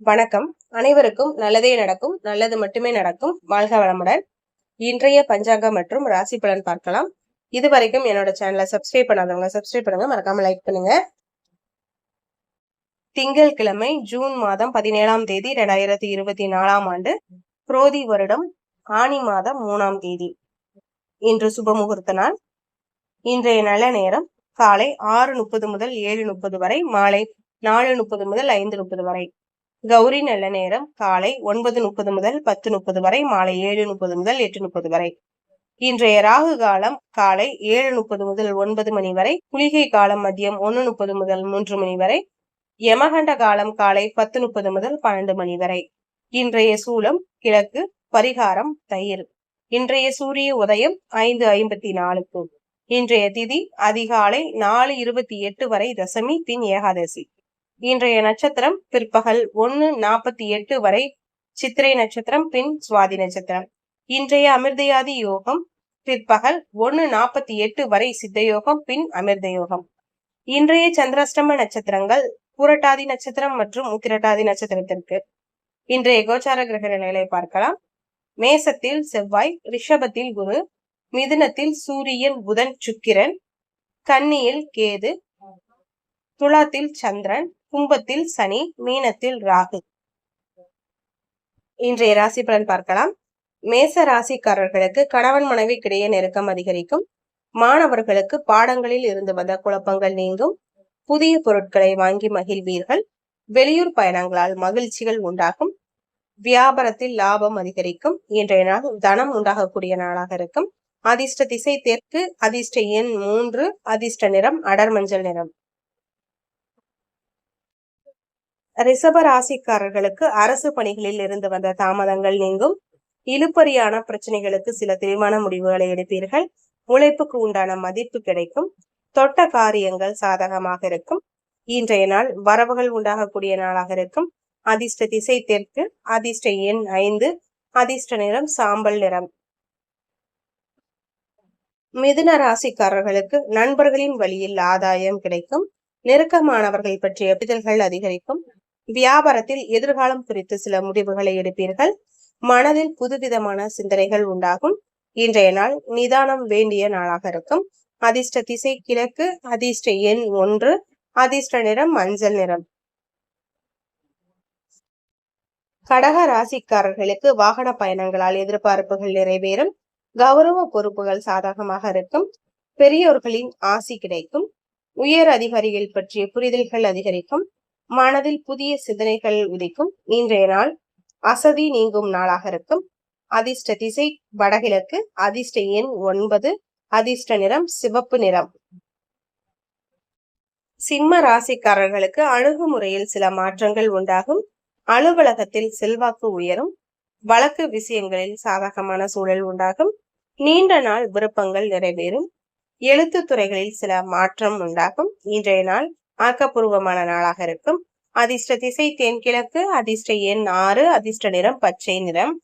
வணக்கம். அனைவருக்கும் நல்லதே நடக்கும். நல்லது மட்டுமே நடக்கும். வாழ்க வளமுடன். இன்றைய பஞ்சாங்கம் மற்றும் ராசி பலன் பார்க்கலாம். இது வரைக்கும் என்னோட சேனலை சப்ஸ்கிரைப் பண்ணாதவங்க சப்ஸ்கிரைப் பண்ணுங்க. மறக்காம லைக் பண்ணுங்க. திங்கட்கிழமை ஜூன் மாதம் பதினேழாம் தேதி ரெண்டாயிரத்தி இருபத்தி நாலாம் ஆண்டு புரோதி வருடம் ஆனி மாதம் மூணாம் தேதி. இன்று சுப முகூர்த்த நாள். இன்றைய நல்ல நேரம் காலை ஆறு முப்பது முதல் ஏழு முப்பது வரை மாலை நாலு முப்பது முதல் ஐந்து முப்பது வரை. கௌரி நல்ல நேரம். காலை ஒன்பது முப்பது முதல் பத்து முப்பது வரை மாலை ஏழு முப்பது முதல் எட்டு முப்பது வரை. இன்றைய ராகு காலம் காலை ஏழு முப்பது முதல் ஒன்பது மணி வரை குளிகை காலம் மதியம் ஒன்னு முப்பது முதல் மூன்று மணி வரை யமகண்ட காலம் காலை பத்து முப்பது முதல் பன்னெண்டு மணி வரை. இன்றைய சூலம் கிழக்கு பரிகாரம் தயிர். இன்றைய சூரிய உதயம் ஐந்து ஐம்பத்தி நாலுக்கு இன்றைய திதி அதிகாலை நாலு இருபத்தி எட்டு வரை தசமி தின் ஏகாதசி. இன்றைய நட்சத்திரம் பிற்பகல் ஒன்னு நாற்பத்தி எட்டு வரை சித்திரை நட்சத்திரம் பின் சுவாதி நட்சத்திரம். இன்றைய அமிர்தயாதி யோகம் பிற்பகல் ஒன்னு நாற்பத்தி எட்டு வரை சித்த யோகம் பின் அமிர்த யோகம் இன்றைய சந்திராஷ்டம நட்சத்திரங்கள் பூரட்டாதி நட்சத்திரம் மற்றும் உத்திரட்டாதி நட்சத்திரத்திற்கு. இன்றைய கோச்சார கிரக நிலைகளை பார்க்கலாம். மேசத்தில் செவ்வாய் ரிஷபத்தில் குரு மிதுனத்தில் சூரியன் புதன் சுக்கிரன் கன்னியில் கேது துலாத்தில் சந்திரன் கும்பத்தில் சனி மீனத்தில் ராகு. இன்றைய ராசி பலன் பார்க்கலாம். மேச ராசிக்காரர்களுக்கு கணவன் மனைவிக்கிடையே நெருக்கம் அதிகரிக்கும். மாணவர்களுக்கு பாடங்களில் இருந்து வந்த குழப்பங்கள் நீங்கும். புதிய பொருட்களை வாங்கி மகிழ்வீர்கள். வெளியூர் பயணங்களால் மகிழ்ச்சிகள் உண்டாகும். வியாபாரத்தில் லாபம் அதிகரிக்கும். இன்றைய நாள் தனம் உண்டாகக்கூடிய நாளாக இருக்கும். அதிர்ஷ்ட திசை தெற்கு அதிர்ஷ்ட எண் மூன்று அதிர்ஷ்ட நிறம் அடர் மஞ்சள் நிறம். ரிசப ராசிக்காரர்களுக்கு அரசு பணிகளில் இருந்து வந்த தாமதங்கள் நீங்கும். இழுப்பறியான பிரச்சனைகளுக்கு சில தெளிவான முடிவுகளை எடுப்பீர்கள். உழைப்புக்கு உண்டான மதிப்பு கிடைக்கும். தொட்ட காரியங்கள் சாதகமாக இருக்கும். இன்றைய நாள் வரவுகள் உண்டாகக்கூடிய நாளாக இருக்கும். அதிர்ஷ்ட திசை தெற்கு அதிர்ஷ்ட எண் ஐந்து அதிர்ஷ்ட நிறம் சாம்பல் நிறம். மிதுன ராசிக்காரர்களுக்கு நண்பர்களின் வழியில் ஆதாயம் கிடைக்கும். நெருக்கமானவர்கள் பற்றிய பிதல்கள் அதிகரிக்கும். வியாபாரத்தில் எதிர்காலம் குறித்து சில முடிவுகளை எடுப்பீர்கள். மனதில் புதுவிதமான சிந்தனைகள் உண்டாகும். இன்றைய நாள் நிதானம் வேண்டிய நாளாக இருக்கும். அதிர்ஷ்ட திசை கிழக்கு அதிர்ஷ்ட எண் ஒன்று அதிர்ஷ்ட நிறம் மஞ்சள் நிறம். கடக ராசிக்காரர்களுக்கு வாகன பயணங்களால் எதிர்பார்ப்புகள் நிறைவேறும். கௌரவ பொறுப்புகள் சாதகமாக இருக்கும். பெரியோர்களின் ஆசி கிடைக்கும். உயர் அதிகாரிகள் பற்றிய புரிதல்கள் அதிகரிக்கும். மனதில் புதிய சிந்தனைகள் உதிக்கும். இன்றைய நாள் அசதி நீங்கும் நாளாக இருக்கும். அதிர்ஷ்ட திசை வடகிழக்கு அதிர்ஷ்ட எண் ஒன்பது அதிர்ஷ்ட நிறம் சிவப்பு நிறம். சிம்ம ராசிக்காரர்களுக்கு அணுகுமுறையில் சில மாற்றங்கள் உண்டாகும். அலுவலகத்தில் செல்வாக்கு உயரும். வழக்கு விஷயங்களில் சாதகமான சூழல் உண்டாகும். நீண்ட நாள் விருப்பங்கள் நிறைவேறும். எழுத்து துறைகளில் சில மாற்றம் உண்டாகும். இன்றைய நாள் ஆக்கப்பூர்வமான நாளாக இருக்கும். அதிர்ஷ்ட திசை தென்கிழக்கு அதிர்ஷ்ட எண் ஆறு அதிர்ஷ்ட நிறம் பச்சை நிறம்.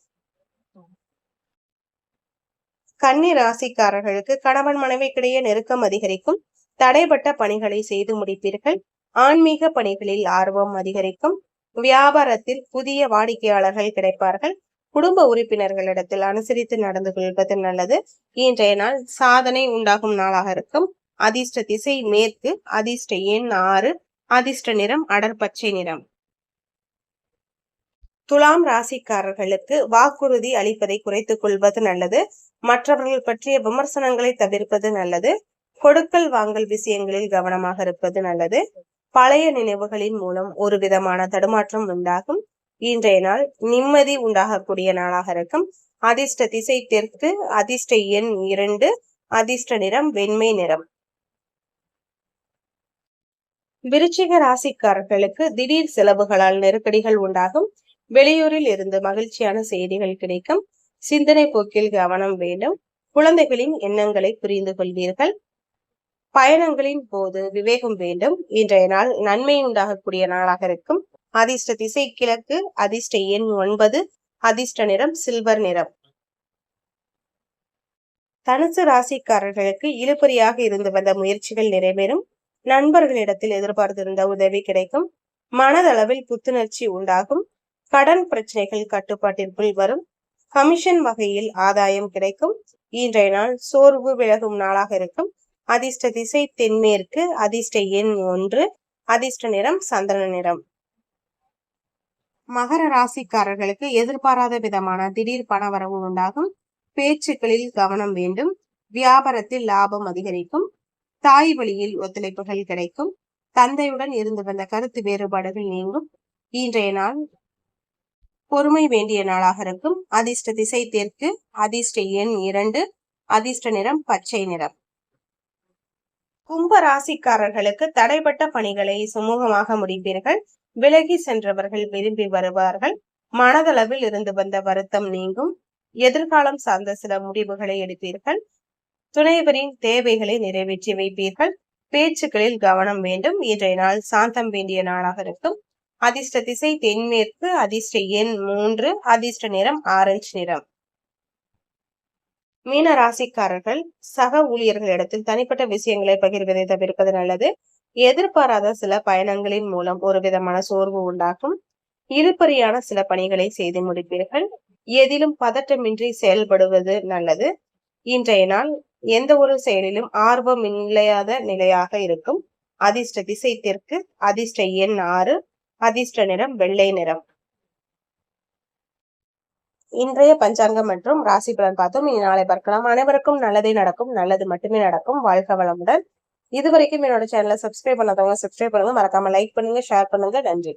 கன்னி ராசிக்காரர்களுக்கு கணவன் மனைவிக்கிடையே நெருக்கம் அதிகரிக்கும். தடைப்பட்ட பணிகளை செய்து முடிப்பீர்கள். ஆன்மீக பணிகளில் ஆர்வம் அதிகரிக்கும். வியாபாரத்தில் புதிய வாடிக்கையாளர்கள் கிடைப்பார்கள். குடும்ப உறுப்பினர்களிடத்தில் அனுசரித்து நடந்து கொள்வது நல்லது. இன்றைய நாள் சாதனை உண்டாகும் நாளாக இருக்கும். அதிர்ஷ்ட திசை மேற்கு அதிர்ஷ்ட எண் ஆறு அதிர்ஷ்ட நிறம் அடர்பச்சை நிறம். துலாம் ராசிக்காரர்களுக்கு வாக்குறுதி அளிப்பதை குறைத்துக் கொள்வது நல்லது. மற்றவர்கள் பற்றிய விமர்சனங்களை தவிர்ப்பது நல்லது. கொடுக்கல் வாங்கல் விஷயங்களில் கவனமாக இருப்பது நல்லது. பழைய நினைவுகளின் மூலம் ஒரு விதமான தடுமாற்றம் உண்டாகும். இன்றைய நாள் நிம்மதி உண்டாகக்கூடிய நாளாக இருக்கும். அதிர்ஷ்ட திசை தெற்கு அதிர்ஷ்ட எண் இரண்டு அதிர்ஷ்ட நிறம் வெண்மை நிறம். விருச்சிக ராசிக்காரர்களுக்கு திடீர் செலவுகளால் நெருக்கடிகள் உண்டாகும். வெளியூரில் இருந்து மகிழ்ச்சியான செய்திகள் கிடைக்கும். சிந்தனை போக்கில் கவனம் வேண்டும். குழந்தைகளின் எண்ணங்களை புரிந்து கொள்வீர்கள். பயணங்களின் போது விவேகம் வேண்டும். இன்றைய நாள் நன்மை உண்டாகக்கூடிய நாளாக இருக்கும். அதிர்ஷ்ட திசை கிழக்கு அதிர்ஷ்ட எண் ஒன்பது அதிர்ஷ்ட நிறம் சில்வர் நிறம். தனுசு ராசிக்காரர்களுக்கு இழுபறியாக இருந்து வந்த முயற்சிகள் நிறைவேறும். நண்பர்களிடத்தில் எதிர்பார்த்திருந்த உதவி கிடைக்கும். மனதளவில் புத்துணர்ச்சி உண்டாகும். கடன் பிரச்சனைகள் கட்டுப்பாட்டிற்குள் வரும். கமிஷன் வகையில் ஆதாயம் கிடைக்கும். இன்றைய நாள் சோர்வு விலகும் நாளாக இருக்கும். அதிர்ஷ்ட திசை தென்மேற்கு அதிர்ஷ்ட எண் ஒன்று அதிர்ஷ்ட நிறம் சந்திரன நிறம். மகர ராசிக்காரர்களுக்கு எதிர்பாராத விதமான திடீர் பணவரவு உண்டாகும். பேச்சுக்களில் கவனம் வேண்டும். வியாபாரத்தில் லாபம் அதிகரிக்கும். தாய் வழியில் ஒத்துழைப்புகள் கிடைக்கும். தந்தையுடன் இருந்து வந்த கருத்து வேறுபாடுகள் நீங்கும். இன்றைய நாள் பொறுமை வேண்டிய நாளாக இருக்கும். அதிர்ஷ்ட திசை தெற்கு அதிர்ஷ்ட எண் இரண்டு அதிர்ஷ்ட நிறம் பச்சை நிறம். கும்ப ராசிக்காரர்களுக்கு தடைப்பட்ட பணிகளை சுமூகமாக முடிப்பீர்கள். விலகி சென்றவர்கள் விரும்பி வருவார்கள். மனதளவில் இருந்து வந்த வருத்தம் நீங்கும். எதிர்காலம் சார்ந்த சில முடிவுகளை எடுப்பீர்கள். துணைவரின் தேவைகளை நிறைவேற்றி வைப்பீர்கள். பேச்சுக்களில் கவனம் வேண்டும். இன்றைய நாள் சாந்தம் வேண்டிய நாளாக இருக்கும். அதிர்ஷ்ட திசை தென்மேற்கு அதிர்ஷ்ட எண் மூன்று அதிர்ஷ்ட நிறம் ஆரஞ்சு நிறம். மீன ராசிக்காரர்கள் சக ஊழியர்களிடத்தில் தனிப்பட்ட விஷயங்களை பகிர்வதை தவிர்ப்பது நல்லது. எதிர்பாராத சில பயணங்களின் மூலம் ஒரு விதமான சோர்வு உண்டாகும். இருப்பறியான சில பணிகளை செய்து முடிப்பீர்கள். எதிலும் பதட்டமின்றி செயல்படுவது நல்லது. இன்றைய நாள் எந்த ஒரு செயலிலும் ஆர்வம் இல்லாத நிலையாக இருக்கும். அதிர்ஷ்ட திசை தெற்கு அதிர்ஷ்ட எண் ஆறு அதிர்ஷ்ட நிறம் வெள்ளை நிறம். இன்றைய பஞ்சாங்கம் மற்றும் ராசி பலன் பார்த்தோம். இனி நாளை பார்க்கலாம். அனைவருக்கும் நல்லதே நடக்கும். நல்லது மட்டுமே நடக்கும். வாழ்க வளமுடன். இது வரைக்கும் என்னோட சேனலை சப்ஸ்கிரைப் பண்ணாதவங்க சப்ஸ்கிரைப் பண்ணுங்க. மறக்காம லைக் பண்ணுங்க ஷேர் பண்ணுங்க. நன்றி.